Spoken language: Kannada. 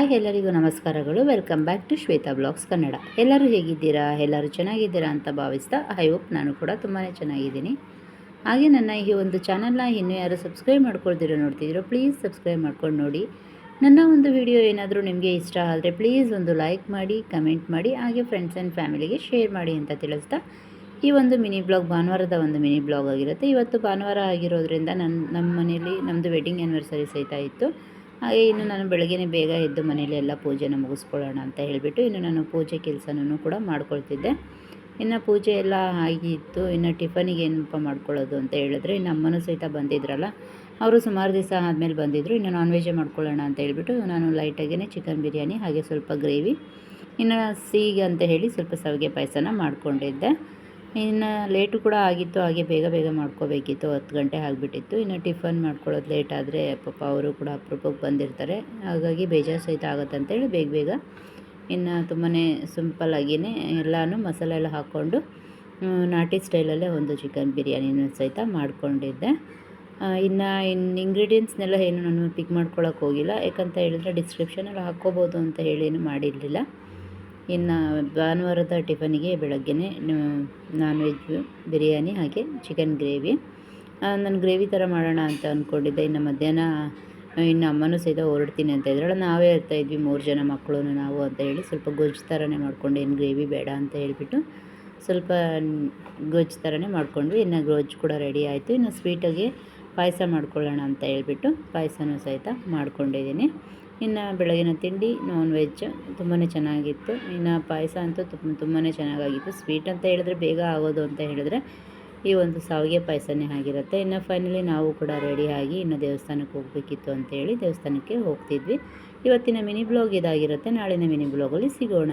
ಹಾಯ್, ಎಲ್ಲರಿಗೂ ನಮಸ್ಕಾರಗಳು. Welcome back to Shweta vlogs Kannada. ಎಲ್ಲರೂ ಹೇಗಿದ್ದೀರಾ? ಎಲ್ಲರೂ ಚೆನ್ನಾಗಿದ್ದೀರಾ ಅಂತ ಭಾವಿಸ್ತಾ ಐ ಹೋಪ್ ನಾನು ಕೂಡ ತುಂಬಾ ಚೆನ್ನಾಗಿದ್ದೀನಿ. ಹಾಗೆ ನನ್ನ ಈ ಒಂದು ಚಾನಲ್ನ ಇನ್ನೂ ಯಾರು ಸಬ್ಸ್ಕ್ರೈಬ್ ಮಾಡ್ಕೊಳ್ದಿರೋ ನೋಡ್ತಿದ್ದೀರೋ ಪ್ಲೀಸ್ ಸಬ್ಸ್ಕ್ರೈಬ್ ಮಾಡ್ಕೊಂಡು ನೋಡಿ. ನನ್ನ ಒಂದು ವಿಡಿಯೋ ಏನಾದರೂ ನಿಮಗೆ ಇಷ್ಟ ಆದರೆ ಪ್ಲೀಸ್ ಒಂದು ಲೈಕ್ ಮಾಡಿ ಕಮೆಂಟ್ ಮಾಡಿ, ಹಾಗೆ ಫ್ರೆಂಡ್ಸ್ ಆ್ಯಂಡ್ ಫ್ಯಾಮಿಲಿಗೆ ಶೇರ್ ಮಾಡಿ ಅಂತ ತಿಳಿಸ್ತಾ ಈ ಒಂದು ಮಿನಿ ಬ್ಲಾಗ್ ಭಾನುವಾರದ ಒಂದು ಮಿನಿ ಬ್ಲಾಗ್ ಆಗಿರುತ್ತೆ. ಇವತ್ತು ಭಾನುವಾರ ಆಗಿರೋದ್ರಿಂದ ನನ್ನ ನಮ್ಮ ಮನೆಯಲ್ಲಿ ನಮ್ಮದು ವೆಡ್ಡಿಂಗ್ ಆ್ಯನಿವರ್ಸರಿ ಸಹಿತ ಇತ್ತು. ಹಾಗೆ ಇನ್ನು ನಾನು ಬೆಳಗ್ಗೆ ಬೇಗ ಎದ್ದು ಮನೇಲಿ ಎಲ್ಲ ಪೂಜೆನ ಮುಗಿಸ್ಕೊಳ್ಳೋಣ ಅಂತ ಹೇಳಿಬಿಟ್ಟು ಇನ್ನು ನಾನು ಪೂಜೆ ಕೆಲಸನೂ ಕೂಡ ಮಾಡ್ಕೊಳ್ತಿದ್ದೆ. ಇನ್ನು ಪೂಜೆ ಎಲ್ಲ ಆಗಿತ್ತು. ಇನ್ನು ಟಿಫನಿಗೆ ಏನಪ್ಪ ಮಾಡ್ಕೊಳ್ಳೋದು ಅಂತ ಹೇಳಿದ್ರೆ ಇನ್ನು ಅಮ್ಮನೂ ಸಹಿತ ಬಂದಿದ್ರಲ್ಲ, ಅವರು ಸುಮಾರು ದಿವಸ ಆದಮೇಲೆ ಬಂದಿದ್ದರು ಇನ್ನು ನಾನ್ ವೆಜ್ಜೇ ಮಾಡ್ಕೊಳ್ಳೋಣ ಅಂತ ಹೇಳಿಬಿಟ್ಟು ನಾನು ಲೈಟಾಗೇ ಚಿಕನ್ ಬಿರಿಯಾನಿ ಹಾಗೆ ಸ್ವಲ್ಪ ಗ್ರೇವಿ ಇನ್ನು ಸಿಹಿಗೆ ಅಂತ ಹೇಳಿ ಸ್ವಲ್ಪ ಸವಿಗೆ ಪಾಯಸನ ಮಾಡ್ಕೊಂಡಿದ್ದೆ. ಇನ್ನು ಲೇಟು ಕೂಡ ಆಗಿತ್ತು, ಹಾಗೆ ಬೇಗ ಬೇಗ ಮಾಡ್ಕೋಬೇಕಿತ್ತು, ಹತ್ತು ಗಂಟೆ ಆಗಿಬಿಟ್ಟಿತ್ತು. ಇನ್ನು ಟಿಫನ್ ಮಾಡ್ಕೊಳ್ಳೋದು ಲೇಟ್ ಆದರೆ ಪಾಪ ಅವರು ಕೂಡ ಅಪ್ರೂಪಕ್ಕೆ ಬಂದಿರ್ತಾರೆ. ಹಾಗಾಗಿ ಬೇಜಾರು ಸಹಿತ ಆಗುತ್ತೆ ಅಂತೇಳಿ ಬೇಗ ಬೇಗ ಇನ್ನು ತುಂಬಾ ಸಿಂಪಲ್ಲಾಗಿಯೇ ಎಲ್ಲನೂ ಮಸಾಲೆ ಎಲ್ಲ ಹಾಕ್ಕೊಂಡು ನಾಟಿ ಸ್ಟೈಲಲ್ಲೇ ಒಂದು ಚಿಕನ್ ಬಿರಿಯಾನಿನೂ ಸಹಿತ ಮಾಡಿಕೊಂಡಿದ್ದೆ. ಇನ್ನು ಇನ್ನು ಇಂಗ್ರೀಡಿಯೆಂಟ್ಸ್ನೆಲ್ಲ ಏನು ನಾನು ಪಿಕ್ ಮಾಡ್ಕೊಳ್ಳೋಕೆ ಹೋಗಿಲ್ಲ. ಯಾಕಂತ ಹೇಳಿದ್ರೆ ಡಿಸ್ಕ್ರಿಪ್ಷನಲ್ಲಿ ಹಾಕ್ಕೋಬೋದು ಅಂತ ಹೇಳಿ ಏನು ಮಾಡಿರಲಿಲ್ಲ. ಇನ್ನು ಭಾನುವಾರದ ಟಿಫನಿಗೆ ಬೆಳಗ್ಗೆ ನಾನ್ ವೆಜ್ ಬಿರಿಯಾನಿ ಹಾಗೆ ಚಿಕನ್ ಗ್ರೇವಿ ನಾನು ಗ್ರೇವಿ ಥರ ಮಾಡೋಣ ಅಂತ ಅಂದ್ಕೊಂಡಿದ್ದೆ ಇನ್ನು ಮಧ್ಯಾಹ್ನ, ಇನ್ನು ಅಮ್ಮನೂ ಸಹಿತ ಹೊರಡ್ತೀನಿ ಅಂತ ಇದ್ರಲ್ಲ, ನಾವೇ ಇರ್ತಾ ಇದ್ವಿ, ಮೂರು ಜನ ಮಕ್ಕಳು ನಾವು ಅಂತ ಹೇಳಿ ಸ್ವಲ್ಪ ಗೊಜ್ಜು ಥರನೇ ಮಾಡ್ಕೊಂಡು, ಏನು ಗ್ರೇವಿ ಬೇಡ ಅಂತ ಹೇಳಿಬಿಟ್ಟು ಸ್ವಲ್ಪ ಗೊಜ್ಜು ಥರನೇ ಮಾಡ್ಕೊಂಡ್ವಿ ಇನ್ನು ಗೊಜ್ಜು ಕೂಡ ರೆಡಿ ಆಯಿತು. ಇನ್ನು ಸ್ವೀಟಾಗಿ ಪಾಯಸ ಮಾಡ್ಕೊಳ್ಳೋಣ ಅಂತ ಹೇಳ್ಬಿಟ್ಟು ಪಾಯಸನೂ ಸಹಿತ ಮಾಡ್ಕೊಂಡಿದ್ದೀನಿ. ಇನ್ನು ಬೆಳಗಿನ ತಿಂಡಿ ನಾನ್ ವೆಜ್ ತುಂಬಾ ಚೆನ್ನಾಗಿತ್ತು. ಇನ್ನು ಪಾಯಸ ಅಂತೂ ತುಂಬ ತುಂಬಾ ಚೆನ್ನಾಗಾಗಿತ್ತು. ಸ್ವೀಟ್ ಅಂತ ಹೇಳಿದ್ರೆ ಬೇಗ ಆಗೋದು ಅಂತ ಹೇಳಿದ್ರೆ ಈ ಒಂದು ಸಾವಿಗೆ ಪಾಯಸನೇ ಆಗಿರುತ್ತೆ. ಇನ್ನು ಫೈನಲಿ ನಾವು ಕೂಡ ರೆಡಿಯಾಗಿ ಇನ್ನು ದೇವಸ್ಥಾನಕ್ಕೆ ಹೋಗಬೇಕಿತ್ತು ಅಂತೇಳಿ ದೇವಸ್ಥಾನಕ್ಕೆ ಹೋಗ್ತಿದ್ವಿ. ಇವತ್ತಿನ ಮಿನಿ ಬ್ಲಾಗ್ ಇದಾಗಿರುತ್ತೆ. ನಾಳಿನ ಮಿನಿ ಬ್ಲಾಗಲ್ಲಿ ಸಿಗೋಣ.